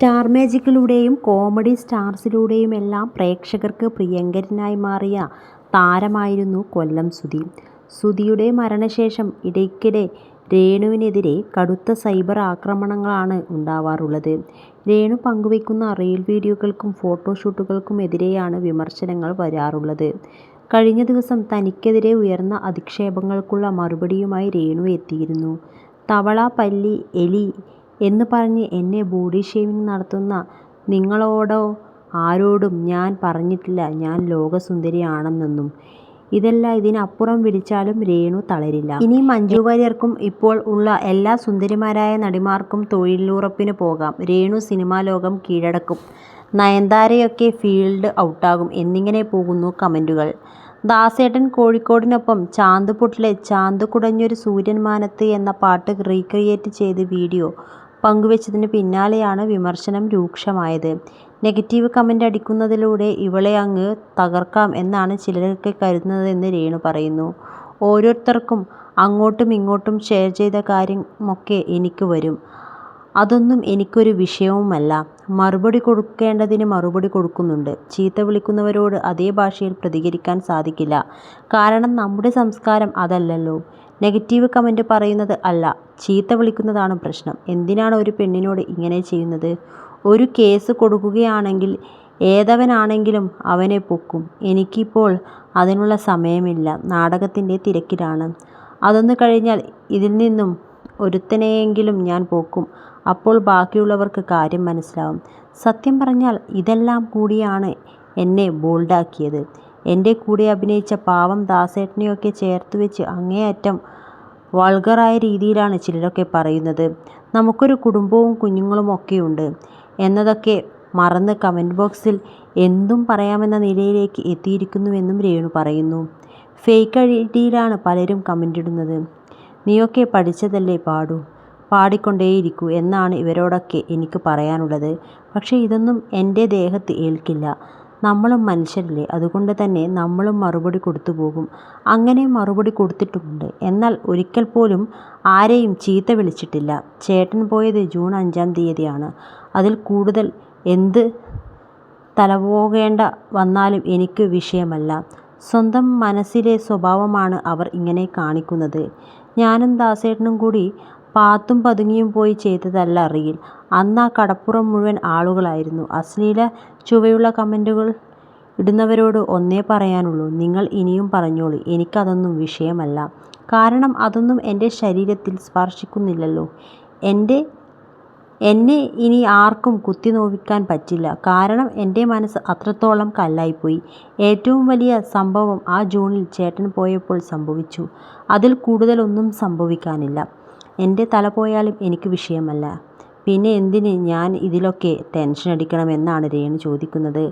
Star മാജിക്കിലൂടെയും comedy സ്റ്റാർസിലൂടെയുമെല്ലാം പ്രേക്ഷകർക്ക് പ്രിയങ്കരനായി മാറിയ താരമായിരുന്നു കൊല്ലം സുധി. സുധിയുടെ മരണശേഷം ഇടയ്ക്കിടെ രേണുവിനെതിരെ കടുത്ത സൈബർ ആക്രമണങ്ങളാണ് ഉണ്ടാവാറുള്ളത്. രേണു പങ്കുവയ്ക്കുന്ന റീൽ വീഡിയോകൾക്കും ഫോട്ടോഷൂട്ടുകൾക്കും എതിരെയാണ് വിമർശനങ്ങൾ വരാറുള്ളത്. കഴിഞ്ഞ ദിവസം തനിക്കെതിരെ ഉയർന്ന അധിക്ഷേപങ്ങൾക്കുള്ള മറുപടിയുമായി രേണു എത്തിയിരുന്നു. തവള, പല്ലി, എലി എന്ന് പറഞ്ഞ് എന്നെ ബോഡി ഷേമിങ് നടത്തുന്ന നിങ്ങളോടോ ആരോടും ഞാൻ പറഞ്ഞിട്ടില്ല ഞാൻ ലോകസുന്ദരിയാണെന്നൊന്നും. ഇതെല്ലാം ഇതിനപ്പുറം വിളിച്ചാലും രേണു തളരില്ല. ഇനി മഞ്ജു വാര്യർക്കും ഇപ്പോൾ ഉള്ള എല്ലാ സുന്ദരിമാരായ നടിമാർക്കും തൊഴിലുറപ്പിന് പോകാം. രേണു സിനിമാ ലോകം കീഴടക്കും. നയൻതാരയൊക്കെ ഫീൽഡ് ഔട്ടാകും എന്നിങ്ങനെ പോകുന്നു കമന്റുകൾ. ദാസേട്ടൻ കോഴിക്കോടിനൊപ്പം ചാന്തുപുട്ടിലെ ചാന്ത് കുടഞ്ഞൊരു സൂര്യൻ മാനത്ത് എന്ന പാട്ട് റീക്രിയേറ്റ് ചെയ്ത് വീഡിയോ പങ്കുവച്ചതിന് പിന്നാലെയാണ് വിമർശനം രൂക്ഷമായത്. നെഗറ്റീവ് കമന്റ് അടിക്കുന്നതിലൂടെ ഇവളെ അങ്ങ് തകർക്കാം എന്നാണ് ചിലരൊക്കെ കരുതുന്നതെന്ന് രേണു പറയുന്നു. ഓരോരുത്തർക്കും അങ്ങോട്ടുമിങ്ങോട്ടും ഷെയർ ചെയ്ത കാര്യമൊക്കെ എനിക്ക് വരും. അതൊന്നും എനിക്കൊരു വിഷയവുമല്ല. മറുപടി കൊടുക്കേണ്ടതിന് മറുപടി കൊടുക്കുന്നുണ്ട്. ചീത്ത വിളിക്കുന്നവരോട് അതേ ഭാഷയിൽ പ്രതികരിക്കാൻ സാധിക്കില്ല. കാരണം നമ്മുടെ സംസ്കാരം അതല്ലല്ലോ. നെഗറ്റീവ് കമന്റ് പറയുന്നത് അല്ല ചീത്ത വിളിക്കുന്നതാണ് പ്രശ്നം. എന്തിനാണ് ഒരു പെണ്ണിനോട് ഇങ്ങനെ ചെയ്യുന്നത്. ഒരു കേസ് കൊടുക്കുകയാണെങ്കിൽ ഏതവനാണെങ്കിലും അവനെ പൊക്കും. എനിക്കിപ്പോൾ അതിനുള്ള സമയമില്ല. നാടകത്തിന്റെ തിരക്കിലാണ്. അതൊന്ന് കഴിഞ്ഞാൽ ഇതിൽ നിന്നും ഒരുത്തനെയെങ്കിലും ഞാൻ പോക്കും അപ്പോൾ ബാക്കിയുള്ളവർക്ക് കാര്യം മനസ്സിലാവും. സത്യം പറഞ്ഞാൽ ഇതെല്ലാം കൂടിയാണ് എന്നെ ബോൾഡാക്കിയത്. എന്റെ കൂടെ അഭിനയിച്ച പാവം ദാസേട്ടനെയൊക്കെ ചേർത്തുവച്ച് അങ്ങേയറ്റം വൾഗറായ രീതിയിലാണ് ചിലരൊക്കെ പറയുന്നത്. നമുക്കൊരു കുടുംബവും കുഞ്ഞുങ്ങളും ഒക്കെയുണ്ട് എന്നതൊക്കെ മറന്ന് കമന്റ് ബോക്സിൽ എന്തും പറയാമെന്ന നിലയിലേക്ക് എത്തിയിരിക്കുന്നുവെന്നും രേണു പറയുന്നു. ഫേക്ക് ഐഡിയിലാണ് പലരും കമന്റിടുന്നത്. നീയൊക്കെ പഠിച്ചതല്ലേ പാടൂ. പാടിക്കൊണ്ടേയിരിക്കൂ എന്നാണ് ഇവരോടൊക്കെ എനിക്ക് പറയാനുള്ളത്. പക്ഷേ ഇതൊന്നും എന്റെ ദേഹത്ത് ഏൽക്കില്ല. നമ്മളും മനുഷ്യരല്ലേ. അതുകൊണ്ട് തന്നെ നമ്മളും മറുപടി കൊടുത്തു പോകും അങ്ങനെ മറുപടി കൊടുത്തിട്ടുമുണ്ട്. എന്നാൽ ഒരിക്കൽ പോലും ആരെയും ചീത്ത വിളിച്ചിട്ടില്ല. ചേട്ടൻ പോയത് ജൂൺ അഞ്ചാം തീയതിയാണ്. അതിൽ കൂടുതൽ എന്ത് തലപോകേണ്ട വന്നാലും എനിക്ക് വിഷയമല്ല. സ്വന്തം മനസ്സിലെ സ്വഭാവമാണ് അവർ ഇങ്ങനെ കാണിക്കുന്നത്. ഞാനും ദാസേട്ടനും കൂടി പാത്തും പതുങ്ങിയും പോയി ചെയ്തതല്ല റീൽ. അന്നാ കടപ്പുറം മുഴുവൻ ആളുകളായിരുന്നു. അശ്ലീല ചുവയുള്ള കമന്റുകൾ ഇടുന്നവരോട് ഒന്നേ പറയാനുള്ളൂ നിങ്ങൾ ഇനിയും പറഞ്ഞോളൂ എനിക്കതൊന്നും വിഷയമല്ല. കാരണം അതൊന്നും എന്റെ ശരീരത്തിൽ സ്പർശിക്കുന്നില്ലല്ലോ. എന്റെ എന്നെ ഇനി ആർക്കും കുത്തിനോവിക്കാൻ പറ്റില്ല. കാരണം എന്റെ മനസ്സ് അത്രത്തോളം കല്ലായിപ്പോയി. ഏറ്റവും വലിയ സംഭവം ആ ജൂണിൽ ചേട്ടൻ പോയപ്പോൾ സംഭവിച്ചു. അതിൽ കൂടുതലൊന്നും സംഭവിക്കാനില്ല. എന്റെ തല പോയാലും എനിക്ക് വിഷയമല്ല. പിന്നെ എന്തിന് ഞാൻ ഇതിലൊക്കെ ടെൻഷൻ എന്നാണ് രേണു ചോദിക്കുന്നത്.